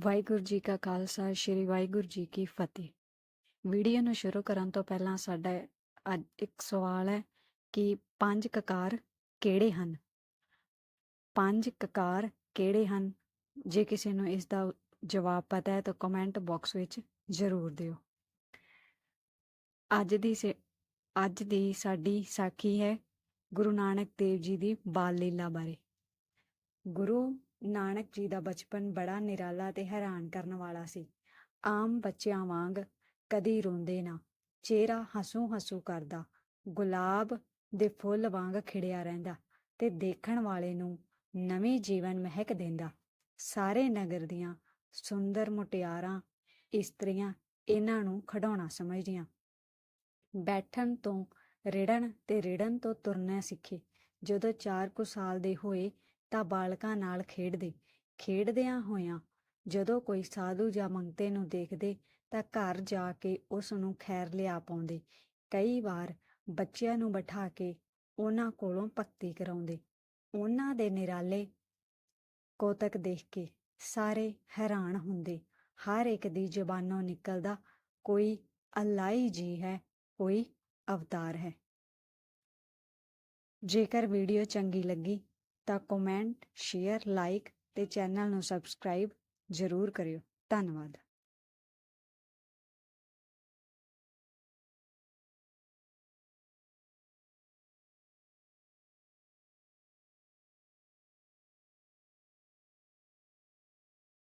ਵਾਹਿਗੁਰੂ ਜੀ ਕਾ ਖਾਲਸਾ, ਸ੍ਰੀ ਵਾਹਿਗੁਰੂ ਜੀ ਕੀ ਫਤਿਹ। ਵੀਡੀਓ ਨੂੰ ਸ਼ੁਰੂ ਕਰਨ ਤੋਂ ਪਹਿਲਾਂ ਸਾਡਾ ਅੱਜ ਇੱਕ ਸਵਾਲ ਹੈ ਕਿ ਪੰਜ ਕਕਾਰ ਕਿਹੜੇ ਹਨ? ਪੰਜ ਕਕਾਰ ਕਿਹੜੇ ਹਨ? ਜੇ ਕਿਸੇ ਨੂੰ ਇਸ ਦਾ ਜਵਾਬ ਪਤਾ ਹੈ ਤਾਂ ਕਮੈਂਟ ਬਾਕਸ ਵਿੱਚ ਜ਼ਰੂਰ ਦਿਓ। ਅੱਜ ਦੀ ਸੇ- ਅੱਜ ਦੀ ਸਾਡੀ ਸਾਖੀ ਹੈ ਗੁਰੂ ਨਾਨਕ ਦੇਵ ਜੀ ਦੀ ਬਾਲ ਲੀਲਾ ਬਾਰੇ। ਗੁਰੂ ਨਾਨਕ ਜੀ ਦਾ ਬਚਪਨ ਬੜਾ ਨਿਰਾਲਾ ਤੇ ਹੈਰਾਨ ਕਰਨ ਵਾਲਾ ਸੀ। ਆਮ ਬੱਚਿਆਂ ਵਾਂਗ ਕਦੀ ਰੋਂਦੇ ਨਾ, ਚਿਹਰਾ ਹਸੂ ਹਸੂ ਕਰਦਾ, ਗੁਲਾਬ ਦੇ ਫੁੱਲ ਵਾਂਗ ਖਿੜਿਆ ਰਹਿੰਦਾ ਤੇ ਦੇਖਣ ਵਾਲੇ ਨੂੰ ਨਵੀਂ ਜੀਵਨ ਮਹਿਕ ਦਿੰਦਾ। ਸਾਰੇ ਨਗਰ ਦੀਆਂ ਸੁੰਦਰ ਮੁਟਿਆਰਾਂ, ਇਸਤਰੀਆਂ ਇਹਨਾਂ ਨੂੰ ਖਿਡੌਣਾ ਸਮਝਦੀਆਂ। ਬੈਠਣ ਤੋਂ ਰਿੜਨ ਤੇ ਰਿੜਨ ਤੋਂ ਤੁਰਨਾ ਸਿੱਖੇ। ਜਦੋਂ 4 ਕੁ ਸਾਲ ਦੇ ਹੋਏ ਤਾਂ ਬਾਲਕਾਂ ਨਾਲ ਖੇਡਦੇ। ਖੇਡਦਿਆਂ ਹੋਇਆਂ ਜਦੋਂ ਕੋਈ ਸਾਧੂ ਜਾਂ ਮੰਗਤੇ ਨੂੰ ਦੇਖਦੇ ਤਾਂ ਘਰ ਜਾ ਕੇ ਉਸ ਨੂੰ ਖੈਰ ਲਿਆ ਪਾਉਂਦੇ। ਕਈ ਵਾਰ ਬੱਚਿਆਂ ਨੂੰ ਬਿਠਾ ਕੇ ਉਹਨਾਂ ਕੋਲੋਂ ਭਗਤੀ ਕਰਾਉਂਦੇ। ਉਹਨਾਂ ਦੇ ਨਿਰਾਲੇ ਕੋਤਕ ਦੇਖ ਕੇ ਸਾਰੇ ਹੈਰਾਨ ਹੁੰਦੇ। ਹਰ ਇੱਕ ਦੀ ਜ਼ੁਬਾਨੋਂ ਨਿਕਲਦਾ, ਕੋਈ ਅਲਾਈ ਜੀ ਹੈ, ਕੋਈ ਅਵਤਾਰ ਹੈ। ਜੇਕਰ ਵੀਡੀਓ ਚੰਗੀ ਲੱਗੀ ਤਾਂ ਕਮੈਂਟ ਸ਼ੇਅਰ ਲਾਈਕ ਤੇ ਚੈਨਲ ਨੂੰ ਸਬਸਕ੍ਰਾਈਬ ਜ਼ਰੂਰ ਕਰਿਓ। ਧੰਨਵਾਦ।